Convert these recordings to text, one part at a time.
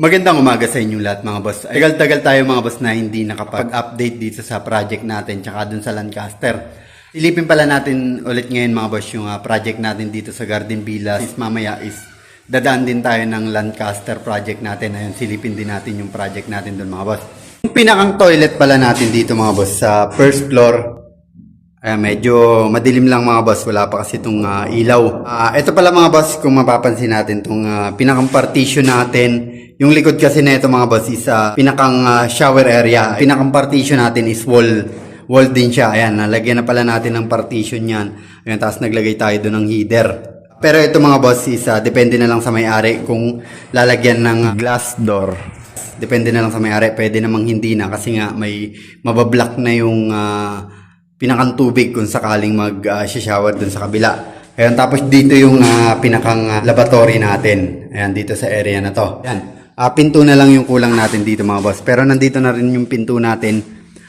Magandang umaga sa inyong lahat mga boss. Tagal-tagal tayo mga boss na hindi nakapag-update dito sa project natin tsaka dun sa Lancaster. Ilipin pala natin ulit ngayon mga boss yung ah, project natin dito sa Garden Villa. Is mamaya is dadaan din tayo ng Lancaster project natin. Ayun, silipin din natin yung project natin dun mga boss. Yung pinakang toilet pala natin dito mga boss sa first floor Ayan, medyo madilim lang mga boss, wala pa kasi itong ah, ilaw. Ah, ito pala mga boss, kung mapapansin natin itong uh, pinakang partition natin. Yung likod kasi na ito mga boss is ah, pinakang ah, shower area. Pinakang partition natin is wall. Wall din siya. Ayan, nalagyan na pala natin ng partition yan. Ayan, tapos naglagay tayo doon ng heater. Pero ito mga boss is ah, depende na lang sa may-ari kung lalagyan ng ah, glass door. Depende na lang sa may-ari. Pwede namang hindi na kasi nga may mabablock na yung ah, pinakang tubig kung sakaling mag-shower dun sa kabila. Ayan, tapos dito yung ah, pinakang ah, laboratory natin. Ayan, dito sa area na to. Ayan, ah, pinto na lang yung kulang natin dito mga boss. Pero nandito na rin yung pinto natin.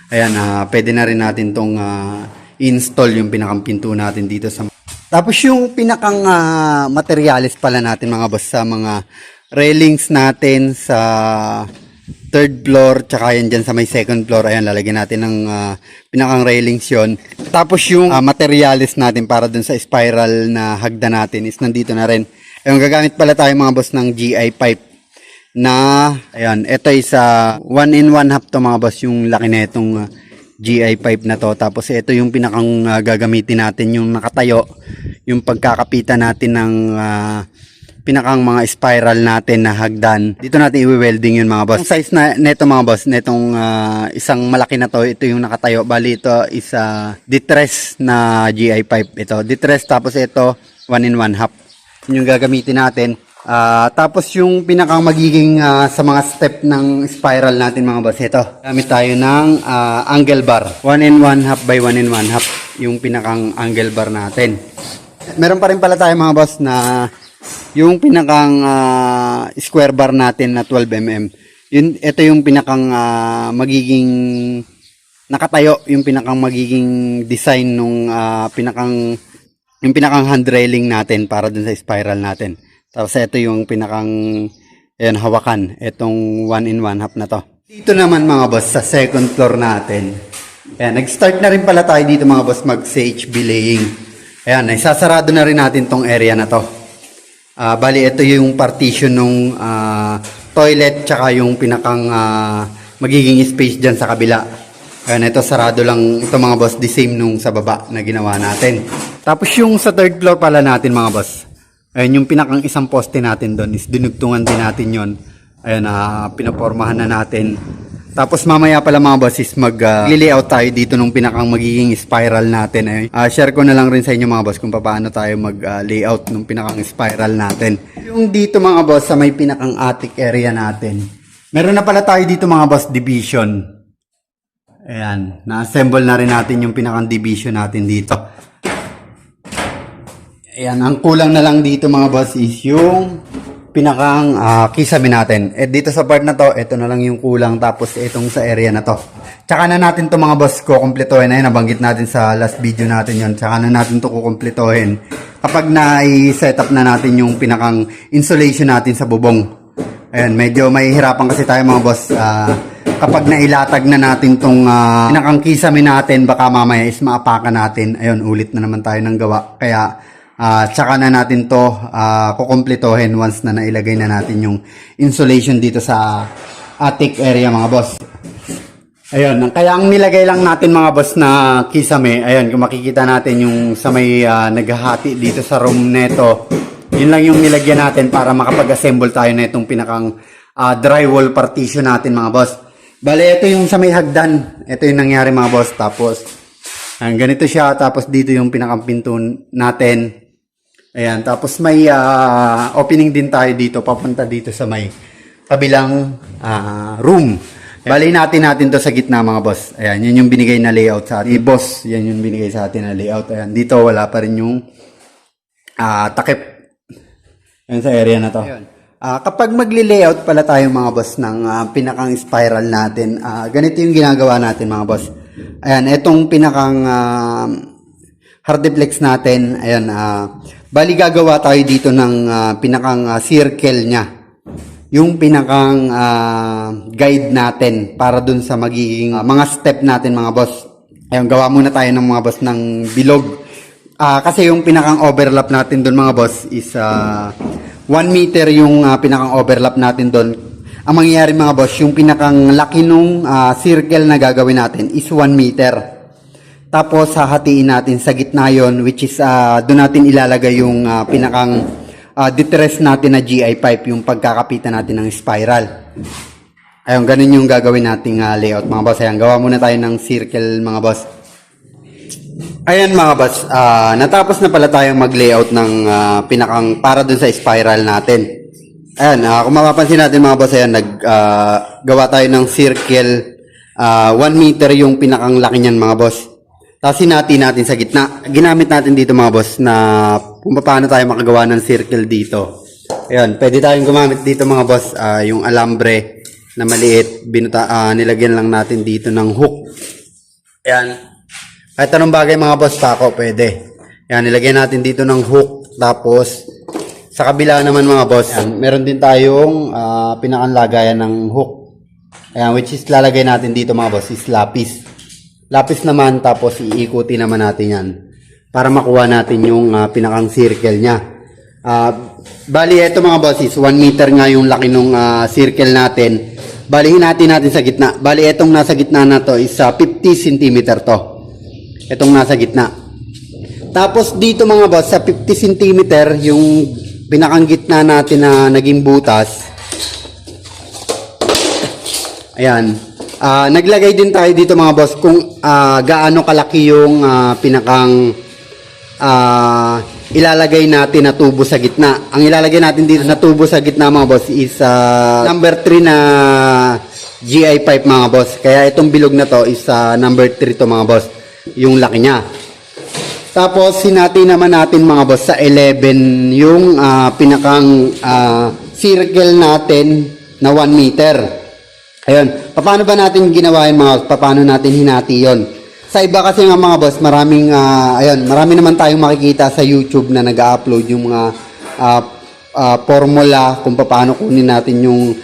Ayan, ah, pwede na rin natin tong ah, install yung pinakang pinto natin dito sa... Tapos yung pinakang ah, materials pala natin mga boss sa mga railings natin sa third floor, tsaka yan dyan sa may second floor, ayan, lalagyan natin ng ah, pinakang railings yon Tapos yung ah, materials natin para dun sa spiral na hagda natin is nandito na rin. Ayun, gagamit pala tayo mga boss ng GI pipe na, ayan, ito is sa 1 in 1 half to mga boss, yung laki na itong ah, GI pipe na to. Tapos ito yung pinakang ah, gagamitin natin, yung nakatayo, yung pagkakapitan natin ng ah, pinakang mga spiral natin na hagdan. Dito natin i-welding yun mga boss. Ang size na neto mga boss, netong ah, isang malaki na to, ito yung nakatayo. Bali ito is ah, distress na GI pipe ito. Distress tapos ito 1 in 1 half. Yun yung gagamitin natin. Ah, tapos yung pinakang magiging ah, sa mga step ng spiral natin mga boss, ito. Gamit tayo ng ah, angle bar. 1 in 1 half by 1 in 1 half yung pinakang angle bar natin. Meron pa rin pala tayo mga boss na yung pinakang ah, square bar natin na 12 mm. Yun ito yung pinakang ah, magiging nakatayo, yung pinakang magiging design nung ah, pinakang yung pinakang hand railing natin para dun sa spiral natin. Tapos ito yung pinakang ayan, hawakan, itong 1 in 1 half na to. Dito naman mga boss sa second floor natin. Ayan, nag-start na rin pala tayo dito mga boss mag CHB laying. Ayan, isasarado na rin natin tong area na to. Ah, bali ito yung partition nung ah, toilet tsaka yung pinakang ah, magiging space diyan sa kabila. Ayan, ito sarado lang ito mga boss, the same nung sa baba na ginawa natin. Tapos yung sa third floor pala natin mga boss. Ayan, yung pinakang isang poste natin doon is dinugtungan din natin yon. Ayan, ah, pinapormahan na natin. Tapos mamaya pala mga boss is mag ah, layout tayo dito nung pinakang magiging spiral natin. Ayun. Ah, share ko na lang rin sa inyo mga boss kung paano tayo mag ah, layout nung pinakang spiral natin. Yung dito mga boss sa may pinakang attic area natin. Meron na pala tayo dito mga boss division. Ayan, na-assemble na rin natin yung pinakang division natin dito. Ayan, ang kulang na lang dito mga boss is yung pinakang ah, kisame natin. Eh dito sa part na to, ito na lang yung kulang tapos itong sa area na to. Tsaka na natin to mga boss kukumpletuhin. Ayun, nabanggit natin sa last video natin yon. Tsaka na natin to kukumpletuhin. Kapag na-set up na natin yung pinakang insulation natin sa bubong. Ayan, medyo mahihirapan kasi tayo mga boss. ah, kapag nailatag na natin tong uh, pinakang kisame natin, baka mamaya is maapakan natin. Ayun, ulit na naman tayo ng gawa. Kaya, ah, tsaka na natin to uh, kukumpletohin once na nailagay na natin yung insulation dito sa attic area mga boss. Ayun, kaya ang nilagay lang natin mga boss na kisame, ayun, kung makikita natin yung sa may ah, naghahati dito sa room neto, yun lang yung nilagyan natin para makapag-assemble tayo na itong pinakang ah, drywall partition natin mga boss. Bale, ito yung sa may hagdan. Ito yung nangyari mga boss. Tapos, ang ganito siya. Tapos dito yung pinakang natin. Ayan, tapos may ah, opening din tayo dito, papunta dito sa may kabilang ah, room. Bali natin natin to sa gitna mga boss. Ayan, yun yung binigay na layout sa atin. Eh, boss, yan yung binigay sa atin na layout. Ayan, dito wala pa rin yung ah, takip. Ayan sa area na to. Ah, kapag magli-layout pala tayo mga boss ng ah, pinakang spiral natin, ah, ganito yung ginagawa natin mga boss. Ayan, itong pinakang ah, hardiplex natin, ayan, ah, bali gagawa tayo dito ng ah, pinakang ah, circle niya. yung pinakang ah, guide natin para dun sa magiging ah, mga step natin mga boss. Ayun, gawa muna tayo ng mga boss ng bilog. Ah, kasi yung pinakang overlap natin dun mga boss is 1 meter yung ah, pinakang overlap natin dun. Ang mangyayari mga boss, yung pinakang laki nung ah, circle na gagawin natin is 1 meter. Tapos hahatiin natin sa gitna yon which is ah, doon natin ilalagay yung ah, pinakang uh, detress natin na GI pipe, yung pagkakapitan natin ng spiral. Ayun, ganun yung gagawin nating ah, layout mga boss. Ayan, gawa muna tayo ng circle mga boss. Ayan mga boss, ah, natapos na pala tayong mag-layout ng ah, pinakang para dun sa spiral natin. Ayan, ah, kung mapapansin natin mga boss, ayan, naggawa tayo ng circle 1 meter yung pinakang laki niyan mga boss. Tapos sinati natin sa gitna. Ginamit natin dito mga boss na kung paano tayo makagawa ng circle dito. Ayan, pwede tayong gumamit dito mga boss, ah, yung alambre na maliit, binuta, ah, nilagyan lang natin dito ng hook. Ayan. Kahit anong bagay mga boss, tako pwede. Ayan, nilagyan natin dito ng hook. Tapos, sa kabila naman mga boss, ayan, meron din tayong ah, pinakanlagayan ng hook. Ayan, which is lalagay natin dito mga boss is lapis. Lapis naman, tapos iikuti naman natin yan. Para makuha natin yung ah, pinakang circle niya. Ah, bali, ito mga boss is 1 meter nga yung laki ng circle natin. Bali, hinati natin sa gitna. Bali, itong nasa gitna na to is ah, 50 cm to. Itong nasa gitna. Tapos dito mga boss, sa 50 cm, yung pinakang gitna natin na naging butas, Ayan. Ah, naglagay din tayo dito mga boss kung ah, gaano kalaki yung ah, pinakang ah, ilalagay natin na tubo sa gitna. Ang ilalagay natin dito na tubo sa gitna mga boss is ah, number 3 na GI pipe mga boss. Kaya itong bilog na to is ah, number 3 to mga boss. Yung laki niya. Tapos sinati naman natin mga boss sa 11 yung ah, pinakang ah, circle natin na 1 meter. Ayun, paano ba natin ginawa yung mga paano natin hinati yon? Sa iba kasi nga mga boss, maraming ah, ayun, marami naman tayong makikita sa YouTube na nag-upload yung mga ah, ah, formula kung paano kunin natin yung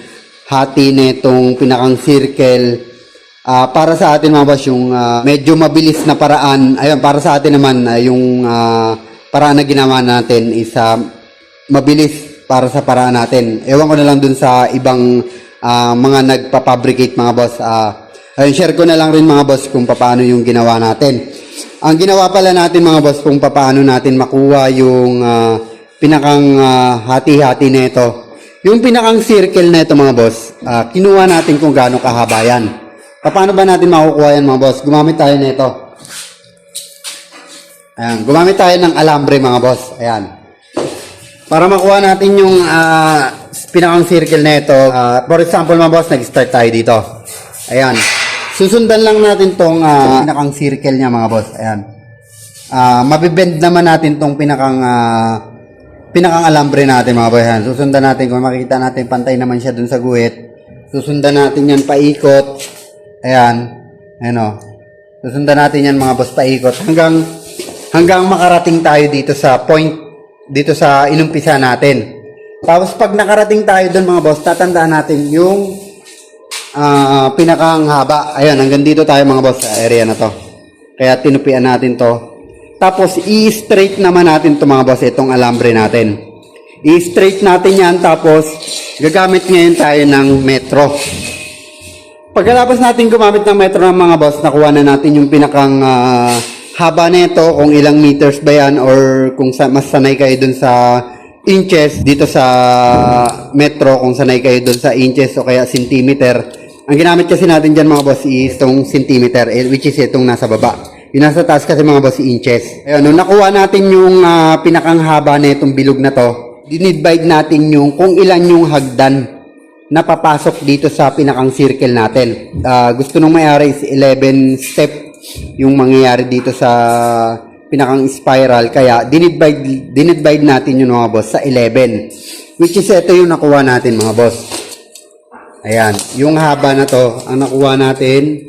hati nitong pinakang circle. Ah, para sa atin mga boss, yung ah, medyo mabilis na paraan, ayun, para sa atin naman ah, yung ah, paraan na ginawa natin is ah, mabilis para sa paraan natin. Ewan ko na lang dun sa ibang ah, mga nagpa-fabricate mga boss. Ah, ayun, share ko na lang rin mga boss kung paano yung ginawa natin. Ang ginawa pala natin mga boss kung paano natin makuha yung ah, pinakang ah, hati-hati nito. Yung pinakang circle na ito mga boss, ah, kinuha natin kung gaano kahaba yan. Paano ba natin makukuha yan mga boss? Gumamit tayo nito. Ayan, gumamit tayo ng alambre mga boss. Ayan. Para makuha natin yung ah, pinakang circle na ito, ah, for example mga boss, nag-start tayo dito. Ayan. Susundan lang natin tong ah, pinakang circle niya mga boss. Ayan. Ah, mabibend naman natin tong pinakang ah, pinakang alambre natin mga boss. Ayan. Susundan natin kung makikita natin pantay naman siya dun sa guhit. Susundan natin yan paikot. Ayan. Ayan o. Susundan natin yan mga boss paikot hanggang hanggang makarating tayo dito sa point dito sa inumpisa natin. Tapos pag nakarating tayo doon mga boss, tatandaan natin yung ah, pinakang haba. Ayan, hanggang dito tayo mga boss sa area na to. Kaya tinupian natin to. Tapos i-straight naman natin to mga boss, itong alambre natin. I-straight natin yan tapos gagamit ngayon tayo ng metro. Pagkatapos natin gumamit ng metro ng mga boss, nakuha na natin yung pinakang ah, haba nito, kung ilang meters ba yan or kung sa, mas sanay kayo dun sa inches dito sa metro, kung sanay kayo dun sa inches o kaya centimeter. Ang ginamit kasi natin dyan mga boss is itong centimeter, eh, which is itong nasa baba. Yung nasa taas kasi mga boss inches. Ayun, nung nakuha natin yung ah, pinakang haba na itong bilog na to, dinidivide natin yung kung ilan yung hagdan na papasok dito sa pinakang circle natin. Ah, gusto nung may-ari is 11 step yung mangyayari dito sa pinakang spiral. Kaya dinivide, dinivide natin yung mga boss sa 11. Which is ito yung nakuha natin mga boss. Ayan. Yung haba na to, ang nakuha natin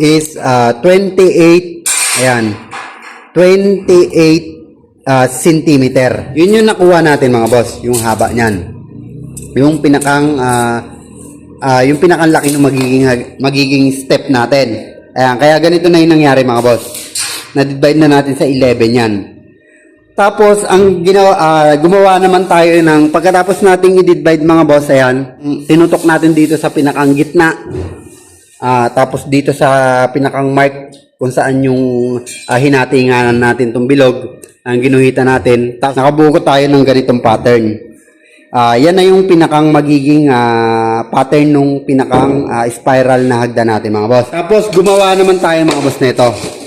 is ah, 28, ayan, 28 ah, centimeter. Yun yung nakuha natin mga boss, yung haba niyan. yung pinakang ah, ah, yung pinakang laki ng magiging magiging step natin. Ayan, kaya ganito na yung nangyari mga boss. Na-divide na natin sa 11 yan. Tapos ang ginawa ah, gumawa naman tayo ng pagkatapos nating i-divide mga boss ayan, tinutok natin dito sa pinakang gitna. Ah, tapos dito sa pinakang mark kung saan yung ah, hinatinganan natin tong bilog, ang ginuhitan natin. Tapos nakabuko tayo ng ganitong pattern. Ah, yan na yung pinakang magiging ah, pattern nung pinakang ah, spiral na hagdan natin mga boss. Tapos gumawa naman tayo mga boss nito.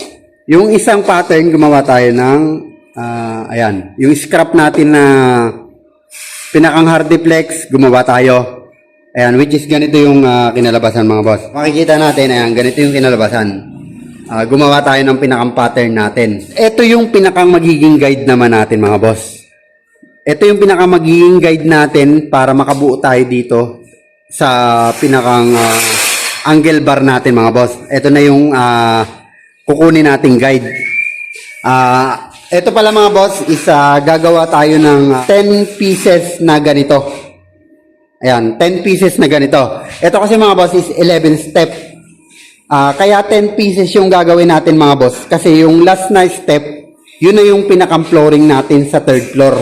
Yung isang pattern gumawa tayo ng ah, ayan, yung scrap natin na pinakang hardiplex gumawa tayo. Ayan, which is ganito yung ah, kinalabasan mga boss. Makikita natin, ayan, ganito yung kinalabasan. Ah, gumawa tayo ng pinakang pattern natin. Ito yung pinakang magiging guide naman natin mga boss. Ito yung pinaka magiging guide natin para makabuo tayo dito sa pinakang ah, angle bar natin mga boss. Ito na yung ah, kukunin nating guide. Ah, ito pala mga boss is ah, gagawa tayo ng ah, 10 pieces na ganito. Ayan, 10 pieces na ganito. Ito kasi mga boss is 11 step. Ah, kaya 10 pieces yung gagawin natin mga boss kasi yung last na step, yun na yung pinakang flooring natin sa third floor.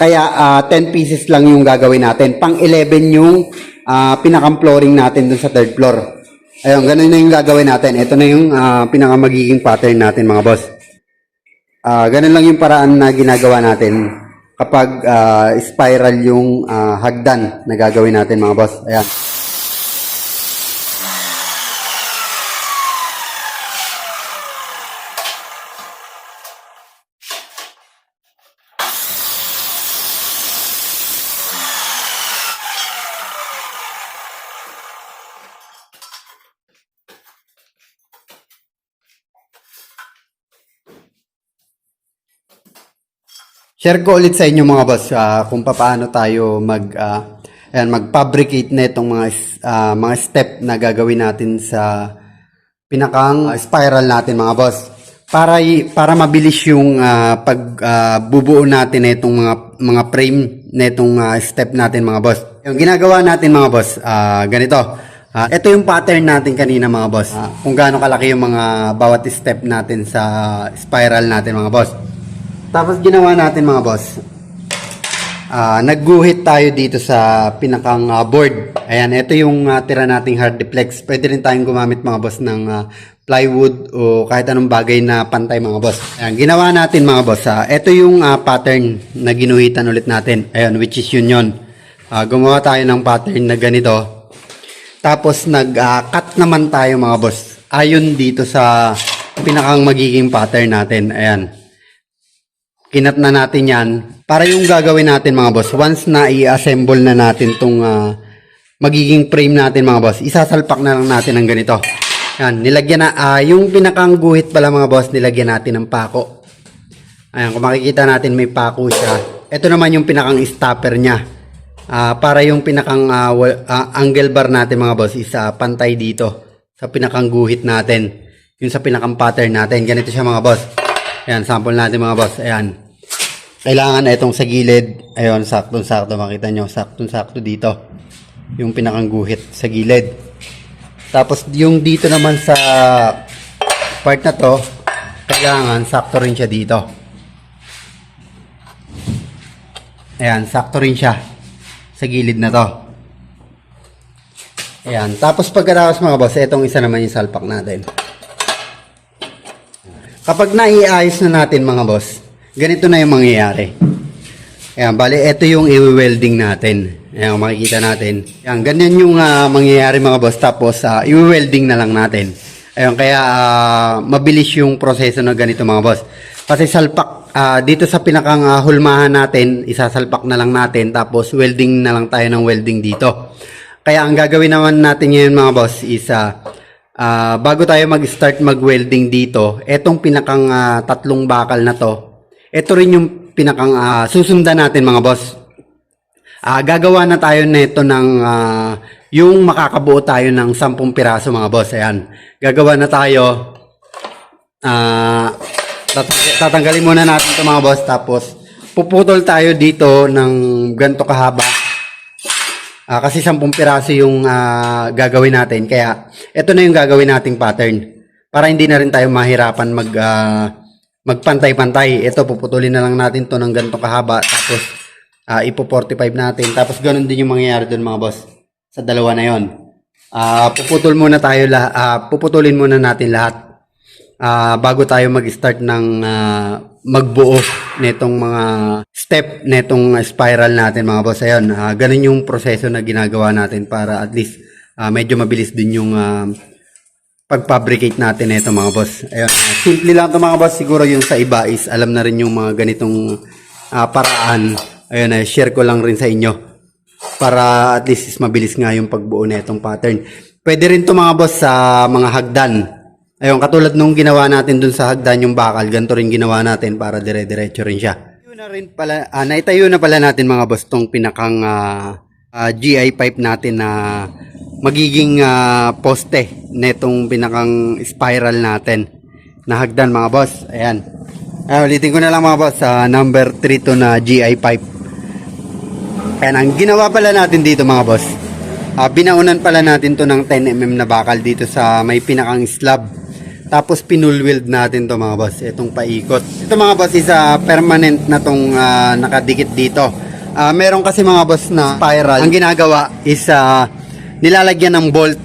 Kaya ah, 10 pieces lang yung gagawin natin. Pang 11 yung ah, pinakang flooring natin dun sa third floor. Ayun, ganun na yung gagawin natin. Ito na yung ah, pinaka magiging pattern natin mga boss. Ah, ganun lang yung paraan na ginagawa natin kapag ah, spiral yung ah, hagdan na gagawin natin mga boss. Ayan. Share ko ulit sa inyo mga boss ah, kung paano tayo mag ah, ayan, mag-fabricate na itong mga ah, mga step na gagawin natin sa pinakang spiral natin mga boss. Para para mabilis yung ah, pag ah, bubuo natin na itong mga mga frame na itong ah, step natin mga boss. Yung ginagawa natin mga boss, ah, ganito. Ah, ito yung pattern natin kanina mga boss. Ah, kung gaano kalaki yung mga bawat step natin sa spiral natin mga boss. Tapos ginawa natin mga boss. Ah, nagguhit tayo dito sa pinakang ah, board. Ayan, ito yung ah, tira nating hard deflex. Pwede rin tayong gumamit mga boss ng ah, plywood o kahit anong bagay na pantay mga boss. Ayan, ginawa natin mga boss. ah, ito yung ah, pattern na ginuhitan ulit natin. Ayan, which is yun yun. Ah, gumawa tayo ng pattern na ganito. Tapos nag-cut naman tayo mga boss. Ayon dito sa pinakang magiging pattern natin. Ayan kinat na natin yan. Para yung gagawin natin mga boss once na i-assemble na natin tong ah, magiging frame natin mga boss isasalpak na lang natin ng ganito. Yan nilagyan na ah, yung pinakang guhit pala mga boss nilagyan natin ng pako. Ayan kung makikita natin may pako siya. Ito naman yung pinakang stopper niya. Ah, para yung pinakang wa- ah, angle bar natin mga boss is ah, pantay dito sa pinakang guhit natin. Yung sa pinakang pattern natin. Ganito siya mga boss. Ayan, sample natin mga boss. Ayan. Kailangan itong sa gilid. Ayun, saktong-sakto. Makita nyo, saktong-sakto dito. Yung pinakang guhit sa gilid. Tapos yung dito naman sa part na to, kailangan sakto rin siya dito. Ayan, sakto rin siya sa gilid na to. Ayan, tapos pagkatapos mga boss, itong isa naman yung salpak natin. Kapag naiayos na natin mga boss, ganito na yung mangyayari. Ayan, bali, ito yung i-welding natin. Ayan, makikita natin. Ayan, ganyan yung ah, mangyayari mga boss. Tapos, uh, i-welding na lang natin. Ayan, kaya ah, mabilis yung proseso na ganito mga boss. Kasi salpak, ah, dito sa pinakang ah, hulmahan natin, isasalpak na lang natin. Tapos, welding na lang tayo ng welding dito. Kaya ang gagawin naman natin ngayon mga boss is ah, ah, bago tayo mag-start mag-welding dito, etong pinakang ah, tatlong bakal na to, ito rin yung pinakang ah, susundan natin mga boss. Ah, gagawa na tayo nito ng ah, yung makakabuo tayo ng 10 piraso mga boss. Ayan. Gagawa na tayo. Tat- tatanggalin muna natin 'to mga boss tapos puputol tayo dito ng ganto kahaba Ah, kasi 10 piraso yung ah, gagawin natin. Kaya ito na yung gagawin nating pattern. Para hindi na rin tayo mahirapan mag ah, magpantay-pantay. Ito puputulin na lang natin to ng ganito kahaba tapos ah, ipo 45 natin. Tapos ganun din yung mangyayari doon mga boss. Sa dalawa na 'yon. Ah, puputol muna tayo ah, puputulin muna natin lahat. Ah, bago tayo mag-start ng ah, magbuo nitong mga step nitong spiral natin mga boss. Ayun, ah, ganun yung proseso na ginagawa natin para at least ah, medyo mabilis din yung ah, pag-fabricate natin nito mga boss. Ayun, ah, simple lang to mga boss. Siguro yung sa iba is alam na rin yung mga ganitong ah, paraan. Ayun, eh, share ko lang rin sa inyo para at least is mabilis nga yung pagbuo na itong pattern. Pwede rin to mga boss sa mga hagdan. Ayun, katulad nung ginawa natin dun sa hagdan yung bakal, ganito rin ginawa natin para dire-diretso rin siya. Yun na rin pala, ah, naitayo na pala natin mga boss tong pinakang ah, ah, GI pipe natin na magiging ah, poste netong pinakang spiral natin na hagdan mga boss. Ayan. Ay, ulitin ko na lang mga boss, sa number 3 to na GI pipe. Ayan, ang ginawa pala natin dito mga boss, ah, binaunan pala natin to ng 10mm na bakal dito sa may pinakang slab. Tapos pinulwild natin to mga boss, itong paikot. Ito mga boss is ah, permanent na tong ah, nakadikit dito. Ah, meron kasi mga boss na spiral. Ang ginagawa is ah, nilalagyan ng bolt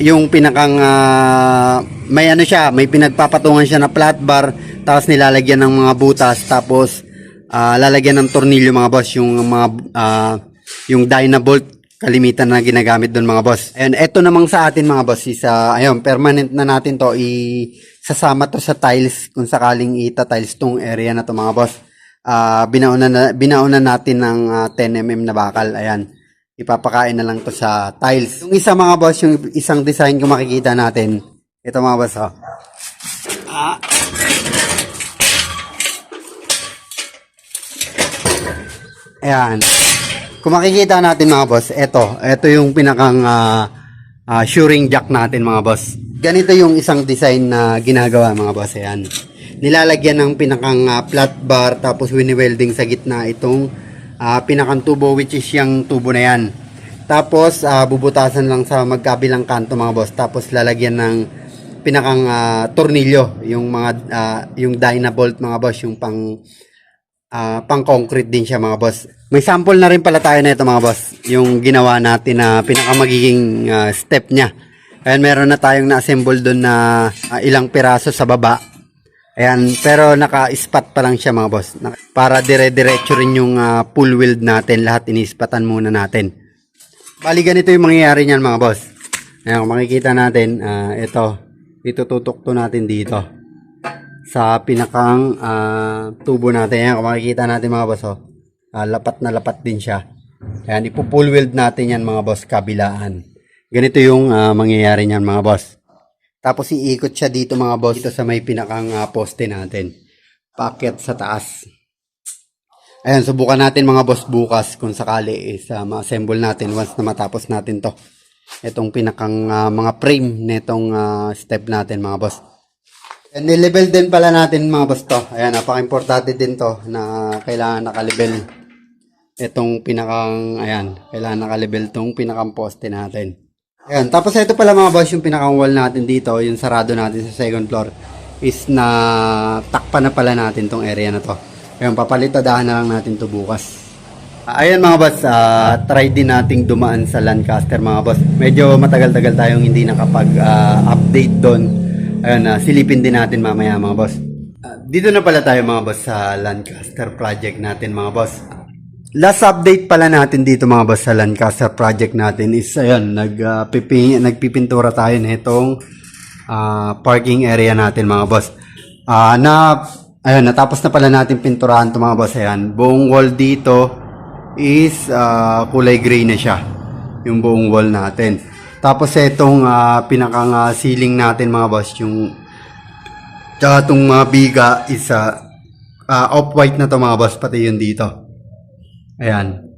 yung pinakang ah, may ano siya, may pinagpapatungan siya na flat bar tapos nilalagyan ng mga butas tapos ah, lalagyan ng tornilyo mga boss yung mga ah, yung Dynabolt kalimitan na ginagamit doon mga boss. And eto namang sa atin mga boss is ah, ayun, permanent na natin to i sasama to sa tiles kung sakaling ita tiles tong area na to mga boss. Ah, binauna na binauna natin ng ah, 10 mm na bakal. Ayan ipapakain na lang to sa tiles. Yung isa mga boss, yung isang design kung makikita natin, ito mga boss, oh. Ah. Ayan. Kung makikita natin mga boss, ito, ito yung pinakang ah, ah, shoring jack natin mga boss. Ganito yung isang design na ginagawa mga boss, ayan. Nilalagyan ng pinakang ah, flat bar tapos wini-welding sa gitna itong ah, pinakang tubo which is yung tubo na yan. Tapos ah, bubutasan lang sa magkabilang kanto mga boss. Tapos lalagyan ng pinakang ah, tornilyo, yung mga ah, yung Dynabolt mga boss, yung pang ah, pang concrete din siya mga boss. May sample na rin pala tayo na ito mga boss, yung ginawa natin na pinaka magiging ah, step niya. Ayan, meron na tayong na-assemble doon na ah, ilang piraso sa baba. Ayan, pero naka-spot pa lang siya mga boss. Para dire-diretso rin yung ah, pull weld natin, lahat inispatan muna natin. Bali ganito yung mangyayari niyan mga boss. Ayan, makikita natin, ah, ito, itututok to natin dito. Sa pinakang ah, tubo natin. Ayan, makikita natin mga boss, oh, ah, lapat na lapat din siya. Ayan, ipo-pull weld natin yan mga boss, kabilaan. Ganito yung ah, mangyayari niyan mga boss. Tapos iikot siya dito mga boss, dito sa may pinakang ah, poste natin. Packet sa taas. Ayan, subukan natin mga boss bukas kung sakali is uh, ma-assemble natin once na matapos natin to. Itong pinakang ah, mga frame nitong ah, step natin mga boss. And nilevel din pala natin mga boss to. Ayan, napaka-importante din to na kailangan nakalibel. Itong pinakang, ayan, kailangan nakalibel tong pinakang poste natin. Ayan, tapos ito pala mga boss, yung pinakang wall natin dito, yung sarado natin sa second floor, is na takpan na pala natin tong area na to. Ayan, papalitadahan na lang natin to bukas. Ah, Ayan mga boss, ah, try din nating dumaan sa Lancaster mga boss. Medyo matagal-tagal tayong hindi nakapag-update doon. Ayan, ah, silipin din natin mamaya mga boss. Ah, dito na pala tayo mga boss sa Lancaster project natin mga boss. Last update pala natin dito mga boss sa project natin is ayun, nag, ah, pipi- nagpipintura tayo nitong ah, parking area natin mga boss. Ah, na ayun, natapos na pala natin pinturahan to mga boss. Ayan, buong wall dito is ah, kulay gray na siya. Yung buong wall natin. Tapos itong ah, pinakang ah, ceiling natin mga boss, yung tsaka itong mga biga is ah, ah, off-white na to mga boss, pati yun dito. Ayan.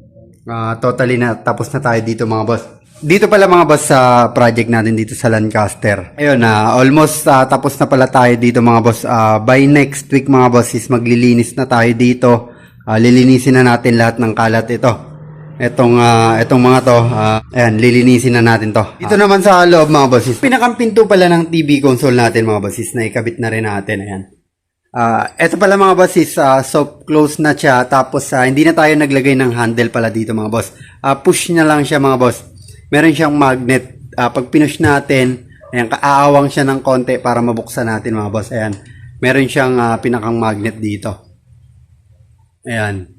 Ah, totally na tapos na tayo dito mga boss. Dito pala mga boss sa project natin dito sa Lancaster. Ayun na, almost ah, tapos na pala tayo dito mga boss. Ah, by next week mga boss is maglilinis na tayo dito. Ah, lilinisin na natin lahat ng kalat ito. Etong, ah, etong mga to, ah, ayan, lilinisin na natin to. Dito naman sa loob mga bosses, pinakang pinto pala ng TV console natin mga bosses na ikabit na rin natin, ayan. Ah, eto pala mga boss is ah, soft close na siya tapos ah, hindi na tayo naglagay ng handle pala dito mga boss. Ah, push na lang siya mga boss. Meron siyang magnet. Ah, pag pinush natin, ayan, kaaawang siya ng konti para mabuksan natin mga boss. Ayan. Meron siyang ah, pinakang magnet dito. Ayan.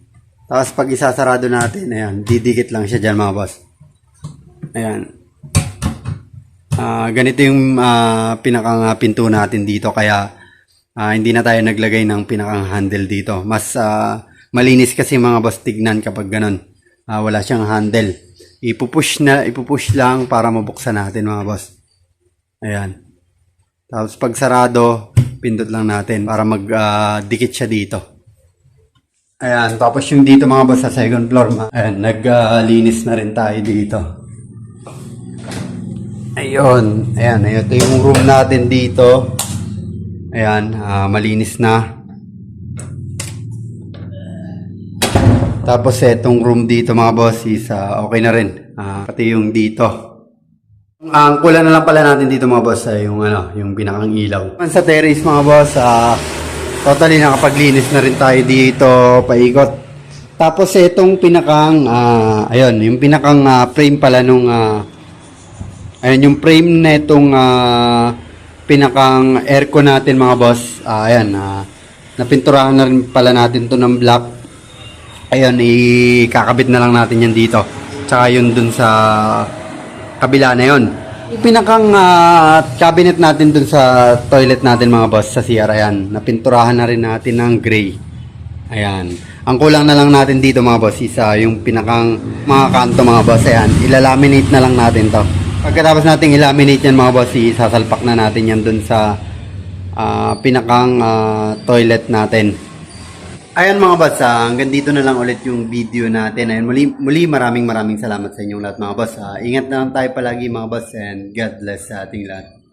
Tapos pag isasarado natin, ayan, didikit lang siya dyan mga boss. Ayan. Ah, ganito yung ah, pinakang ah, pinto natin dito kaya ah, hindi na tayo naglagay ng pinakang handle dito. Mas ah, malinis kasi mga boss tignan kapag ganun. Ah, wala siyang handle. Ipupush na ipupush lang para mabuksan natin mga boss. Ayan. Tapos pag sarado, pindot lang natin para magdikit siya dito. Ayan, tapos yung dito mga boss sa second floor, ayan, naglinis na rin tayo dito. Ayun, ayan, ito yung room natin dito. Ayan, ah, malinis na. Tapos etong room dito mga boss is ah, okay na rin. Ah, pati yung dito. Ang kulang na lang pala natin dito mga boss ay yung ano, yung pinakang ilaw. Sa terrace mga boss, ah, totally nakapaglinis na rin tayo dito, paikot. Tapos itong pinakang ah, ayun, yung pinakang ah, frame pala nung ah, ayun yung frame nitong ah, pinakang aircon natin mga boss. Ah, ayan, ah, napinturahan na rin pala natin to ng black. Ayun, ikakabit na lang natin yan dito. Tsaka yun dun sa kabila na yun. Yung pinakang ah, cabinet natin dun sa toilet natin mga boss sa CR, ayan. Napinturahan na rin natin ng gray. Ayan. Ang kulang na lang natin dito mga boss is ah, yung pinakang mga kanto mga boss. Ayan. Ilalaminate na lang natin to. Pagkatapos nating ilaminate yan mga boss, isasalpak na natin yan dun sa ah, pinakang ah, toilet natin. Ayan mga boss, ah, hanggang dito na lang ulit yung video natin. Ayan, muli, muli maraming maraming salamat sa inyong lahat mga boss. Ah, ingat na lang tayo palagi mga boss and God bless sa ating lahat.